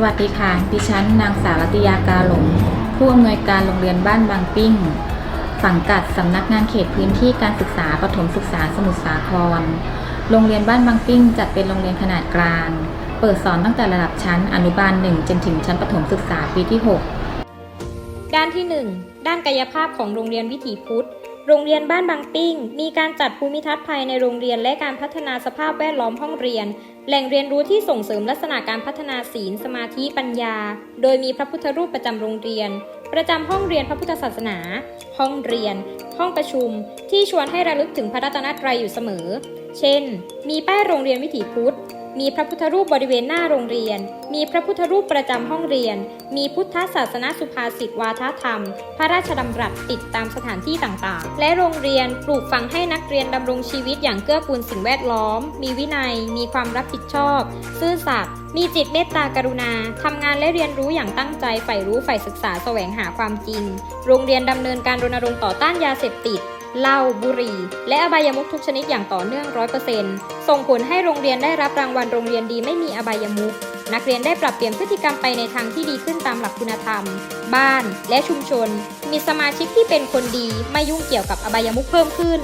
สวัสดีค่ะ ดิฉันนางสาวรัตยากาหลง ผู้อำนวยการโรงเรียนบ้านบางปิ้ง สังกัดสำนักงานเขตพื้นที่การศึกษาปฐมศึกษาสมุทรสาคร โรงเรียนบ้านบางปิ้งจัดเป็นโรงเรียนขนาดกลาง เปิดสอนตั้งแต่ระดับชั้นอนุบาล 1 จนถึงชั้นประถมศึกษาปีที่ 6 ด้านที่ 1 ด้านกายภาพของโรงเรียนวิถีพุทธ โรงเรียนบ้านบางปิ้ง มีการจัดภูมิทัศน์ภายในโรงเรียนและการพัฒนาสภาพแวดล้อมห้องเรียน แหล่งเรียนรู้ที่ส่งเสริมลักษณะการพัฒนาศีล สมาธิปัญญา โดยมีพระพุทธรูปประจำโรงเรียน ประจำห้องเรียนพระพุทธศาสนา ห้องเรียน ห้องประชุม ที่ชวนให้ระลึกถึงพระรัตนตรัยอยู่เสมอ เช่น มีป้ายโรงเรียนวิถีพุทธ มีพระพุทธรูปบริเวณหน้าโรงเรียน มีพระพุทธรูปประจำห้องเรียน มีพุทธศาสนสุภาษิตวาทธรรม พระราชดำรัสติดตามสถานที่ต่างๆ และโรงเรียนปลูกฝังให้นักเรียนดำรงชีวิตอย่างเกื้อกูลสิ่งแวดล้อม มีวินัย มีความรับผิดชอบ ซื่อสัตย์ มีจิตเมตตากรุณา ทำงานและเรียนรู้อย่างตั้งใจใฝ่รู้ใฝ่ศึกษาแสวงหาความจริง โรงเรียนดำเนินการรณรงค์ต่อต้านยาเสพติด เหล้าบุหรี่ และอบายมุขทุกชนิดอย่างต่อเนื่องร้อยเปอร์เซ็นต์ส่งผลให้โรงเรียนได้รับรางวัลโรงเรียนดีไม่มีอบายมุขนักเรียนได้ปรับเปลี่ยนพฤติกรรมไปในทางที่ดีขึ้นตามหลักคุณธรรม บ้านและชุมชน มีสมาชิกที่เป็นคนดีไม่ยุ่งเกี่ยวกับอบายมุขเพิ่มขึ้น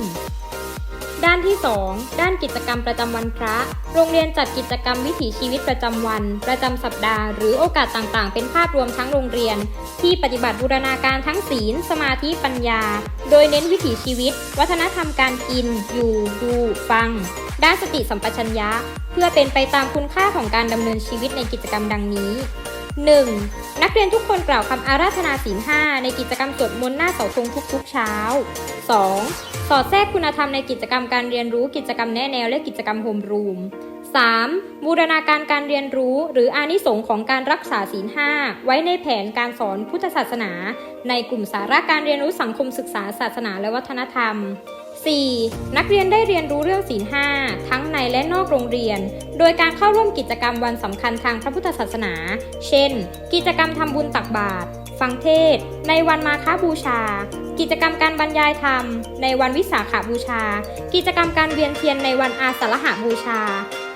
ด้านที่ 2 ด้านกิจกรรมประจำวันพระ โรงเรียนจัดกิจกรรมวิถีชีวิตประจำวัน ประจำสัปดาห์ หรือโอกาสต่างๆ เป็นภาพรวมทั้งโรงเรียน ที่ปฏิบัติบูรณาการทั้งศีล สมาธิปัญญา โดยเน้นวิถีชีวิต วัฒนธรรมการกิน อยู่ ดู ฟัง ด้านสติสัมปชัญญะ เพื่อเป็นไปตามคุณค่าของการดำเนินชีวิตในกิจกรรมดังนี้ 1. นักเรียนทุกคนกล่าวคำอาราธนาศีลห้าในกิจกรรมสวดมนต์หน้าเสาธงทุกๆเช้า 2. สอดแทรกคุณธรรมในกิจกรรมการเรียนรู้กิจกรรมแนะแนวและกิจกรรมโฮมรูม 3. บูรณาการการเรียนรู้หรืออานิสงค์ของการรักษาศีลห้าไว้ในแผนการสอนพุทธศาสนา ในกลุ่มสาระการเรียนรู้สังคมศึกษาศาสนาและวัฒนธรรม 4. นักเรียนได้เรียนรู้เรื่องศีลห้าทั้งในและนอกโรงเรียน โดยการเข้าร่วมกิจกรรมวันสำคัญทางพระพุทธศาสนา เช่น กิจกรรมทำบุญตักบาตร ฟังเทศ ในวันมาฆบูชา กิจกรรมการบรรยายธรรม ในวันวิสาขาบูชา กิจกรรมการเวียนเทียนในวันอาสาฬหบูชา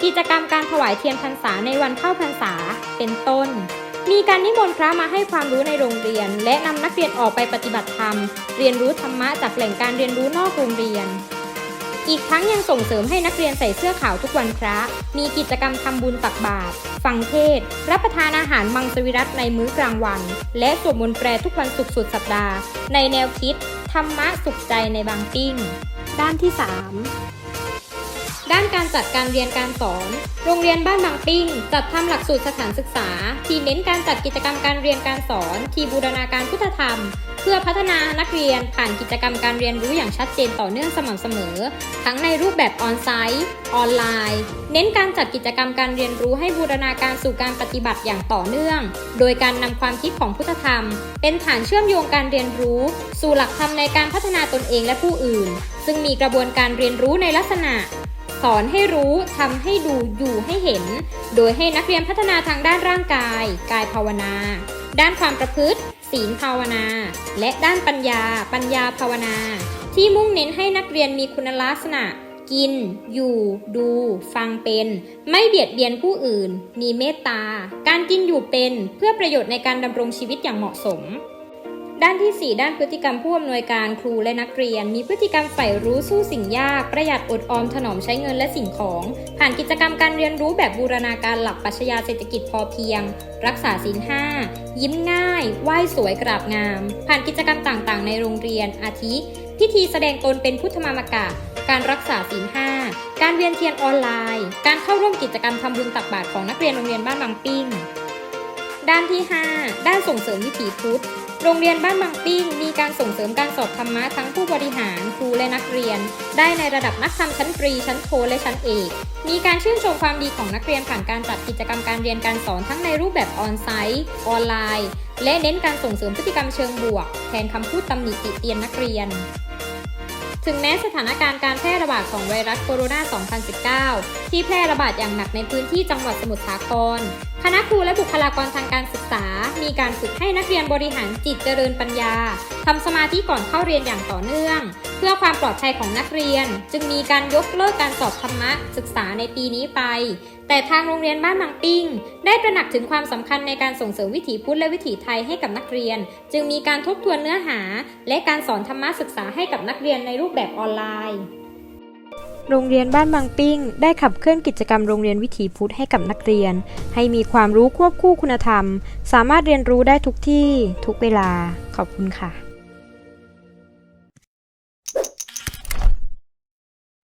กิจกรรมการถวายเทียนพรรษาในวันเข้าพรรษา เป็นต้น มีการนิมนต์พระมาให้ความรู้ในโรงเรียน และนำนักเรียนออกไปปฏิบัติธรรม เรียนรู้ธรรมะจากแหล่งการเรียนรู้นอกโรงเรียน อีกทั้งยังส่งเสริมให้นักเรียนใส่เสื้อขาวทุกวันพระ มีกิจกรรมทำบุญตักบาตร ฟังเทศน์รับประทานอาหารมังสวิรัตในมื้อกลางวัน และสวดมนต์แปรทุกวันศุกร์สุดสัปดาห์ ในแนวคิด ธรรมะสุขใจในบางปิ้ง ด้านที่ 3ด้านการจัดการเรียนการสอน โรงเรียนบ้านบางปิ้ง จัดทำหลักสูตรสถานศึกษา ที่เน้นการจัดกิจกรรมการเรียนการสอน ที่บูรณาการพุทธธรรมเพื่อพัฒนานักเรียนผ่านกิจกรรมการเรียนรู้อย่างชัดเจนต่อเนื่องสม่ำเสมอ ทั้งในรูปแบบออนไซต์ ออนไลน์ เน้นการจัดกิจกรรมการเรียนรู้ให้บูรณาการสู่การปฏิบัติอย่างต่อเนื่อง โดยการนำความคิดของพุทธธรรม เป็นฐานเชื่อมโยงการเรียนรู้ สู่หลักธรรมในการพัฒนาตนเองและผู้อื่น ซึ่งมีกระบวนการเรียนรู้ในลักษณะสอนให้รู้ทำให้ดูอยู่ให้เห็น โดยให้นักเรียนพัฒนาทางด้านร่างกาย กายภาวนา ด้านความประพฤติ ศีลภาวนา และด้านปัญญา ปัญญาภาวนา ที่มุ่งเน้นให้นักเรียนมีคุณลักษณะ กิน อยู่ ดู ฟังเป็น ไม่เบียดเบียนผู้อื่น มีเมตตา การกินอยู่เป็น เพื่อประโยชน์ในการดำรงชีวิตอย่างเหมาะสม ด้านที่ 4 ด้านพฤติกรรมผู้อำนวยการครูและนักเรียน มีพฤติกรรมใฝ่รู้สู้สิ่งยาก ประหยัดอดออมถนอมใช้เงินและสิ่งของ ผ่านกิจกรรมการเรียนรู้แบบบูรณาการหลักปรัชญาเศรษฐกิจพอเพียง รักษาศีลห้ายิ้มง่าย ไหว้สวยกราบงาม ผ่านกิจกรรมต่างๆ ในโรงเรียน อาทิ พิธีแสดงตนเป็นพุทธมามกะ การรักษาศีลห้าการเวียนเทียนออนไลน์ การเข้าร่วมกิจกรรมทำบุญตักบาตรของนักเรียนโรงเรียนบ้านบางปิ้งด้านที่ 5 ด้านส่งเสริมวิถีพุทธ โรงเรียนบ้านบางปิ้งมีการส่งเสริมการสอบธรรมะทั้งผู้บริหารครูและนักเรียน ได้ในระดับนักธรรมชั้นตรีชั้นโทและชั้นเอกมีการชื่นชมความดีของนักเรียนผ่านการจัดกิจกรรมการเรียนการสอนทั้งในรูปแบบออนไซต์ออนไลน์ และเน้นการส่งเสริมพฤติกรรมเชิงบวก แทนคำพูดตำหนิติเตียนนักเรียนถึงแม้สถานการณ์การแพร่ระบาดของไวรัสโคโรนา 2019 ที่แพร่ระบาดอย่างหนักในพื้นที่จังหวัดสมุทรสาครคณะครูและบุคลากรทางการศึกษา มีการฝึกให้นักเรียนบริหารจิตเจริญปัญญาทำสมาธิก่อนเข้าเรียนอย่างต่อเนื่อง เพื่อความปลอดภัยของนักเรียน จึงมีการยกเลิกการสอบธรรมะศึกษาในปีนี้ไป แต่ทางโรงเรียนบ้านบางปิ้ง ได้ตระหนักถึงความสำคัญในการส่งเสริมวิถีพุทธและวิถีไทยให้กับนักเรียน จึงมีการทบทวนเนื้อหา และการสอนธรรมะศึกษาให้กับนักเรียนในรูปแบบออนไลน์ โรงเรียนบ้านบางปิ้ง ได้ขับเคลื่อนกิจกรรมโรงเรียนวิถีพุทธให้กับนักเรียน ให้มีความรู้ควบคู่คุณธรรม สามารถเรียนรู้ได้ทุกที่ทุกเวลา ขอบคุณค่ะ